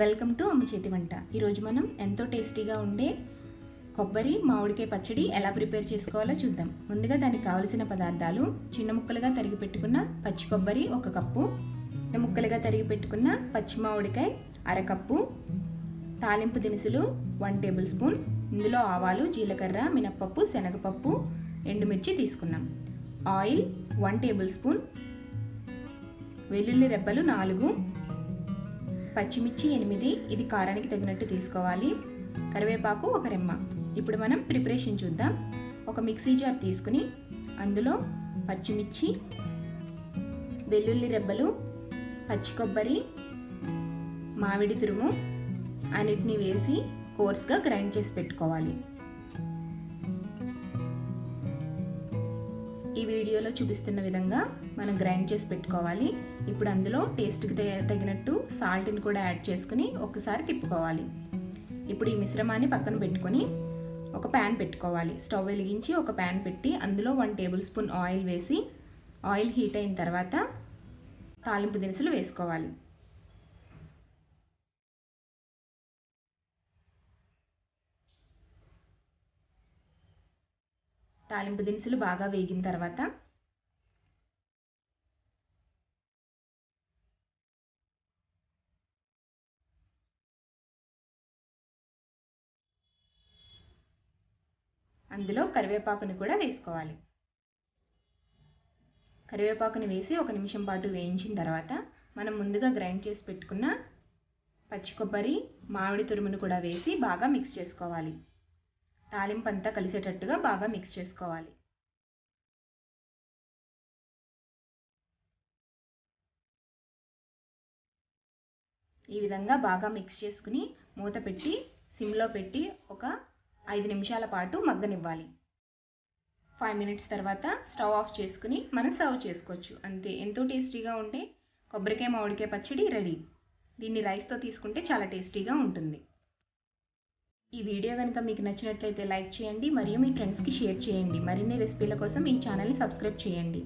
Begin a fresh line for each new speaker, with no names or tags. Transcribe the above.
Welcome to అమ్మ చేతి వంట. ఈరోజు మనం ఎంతో టేస్టీగా ఉండే కొబ్బరి మామిడికాయ పచ్చడి ఎలా ప్రిపేర్ చేసుకోవాలో చూద్దాం. ముందుగా దానికి కావలసిన పదార్థాలు చిన్న ముక్కలుగా తరిగి పెట్టుకున్న పచ్చి కొబ్బరి ఒక కప్పు చిన్న ముక్కలుగా తరిగి పెట్టుకున్న పచ్చి మామిడికాయ అరకప్పు తాలింపు దినుసులు వన్ టేబుల్ స్పూన్ ఇందులో ఆవాలు జీలకర్ర మినప్పప్పు శనగపప్పు ఎండుమిర్చి తీసుకున్నాం. ఆయిల్ వన్ టేబుల్ స్పూన్ వెల్లుల్లి రెబ్బలు నాలుగు పచ్చిమిర్చి ఎనిమిది. ఇది కారానికి తగినట్టు తీసుకోవాలి. కరివేపాకు ఒక రెమ్మ. ఇప్పుడు మనం ప్రిపరేషన్ చూద్దాం. ఒక మిక్సీ జార్ తీసుకుని అందులో పచ్చిమిర్చి వెల్లుల్లి రెబ్బలు పచ్చి కొబ్బరి మామిడి తురుము అన్నిటిని వేసి కోర్స్గా గ్రైండ్ చేసి పెట్టుకోవాలి. వీడియోలో చూపిస్తున్న విధంగా మనం గ్రైండ్ చేసి పెట్టుకోవాలి. ఇప్పుడు అందులో టేస్ట్కి తగినట్టు సాల్ట్ని కూడా యాడ్ చేసుకుని ఒకసారి తిప్పుకోవాలి. ఇప్పుడు ఈ మిశ్రమాన్ని పక్కన పెట్టుకొని ఒక ప్యాన్ పెట్టుకోవాలి. స్టవ్ వెలిగించి ఒక ప్యాన్ పెట్టి అందులో వన్ టేబుల్ స్పూన్ ఆయిల్ వేసి ఆయిల్ హీట్ అయిన తర్వాత తాలింపు దినుసులు వేసుకోవాలి. తాలింపు దినుసులు బాగా వేగిన తర్వాత అందులో కరివేపాకుని కూడా వేసుకోవాలి. కరివేపాకుని వేసి ఒక నిమిషం పాటు వేయించిన తర్వాత మనం ముందుగా గ్రైండ్ చేసి పెట్టుకున్న పచ్చి కొబ్బరి మామిడి తురుమును కూడా వేసి బాగా మిక్స్ చేసుకోవాలి. తాలింపు అంతా కలిసేటట్టుగా బాగా మిక్స్ చేసుకోవాలి. ఈ విధంగా బాగా మిక్స్ చేసుకుని మూత పెట్టి సిమ్లో పెట్టి ఒక ఐదు నిమిషాల పాటు మగ్గనివ్వాలి. ఫైవ్ మినిట్స్ తర్వాత స్టవ్ ఆఫ్ చేసుకుని మనం సర్వ్ చేసుకోవచ్చు. అంతే. ఎంతో టేస్టీగా ఉంటే కొబ్బరికాయ మామిడికాయ పచ్చడి రెడీ. దీన్ని రైస్తో తీసుకుంటే చాలా టేస్టీగా ఉంటుంది. ఈ వీడియో కనుక మీకు నచ్చినట్లయితే లైక్ చేయండి మరియు మీ ఫ్రెండ్స్కి షేర్ చేయండి. మరిన్ని రెసిపీల కోసం ఈ ఛానల్ని సబ్స్క్రైబ్ చేయండి.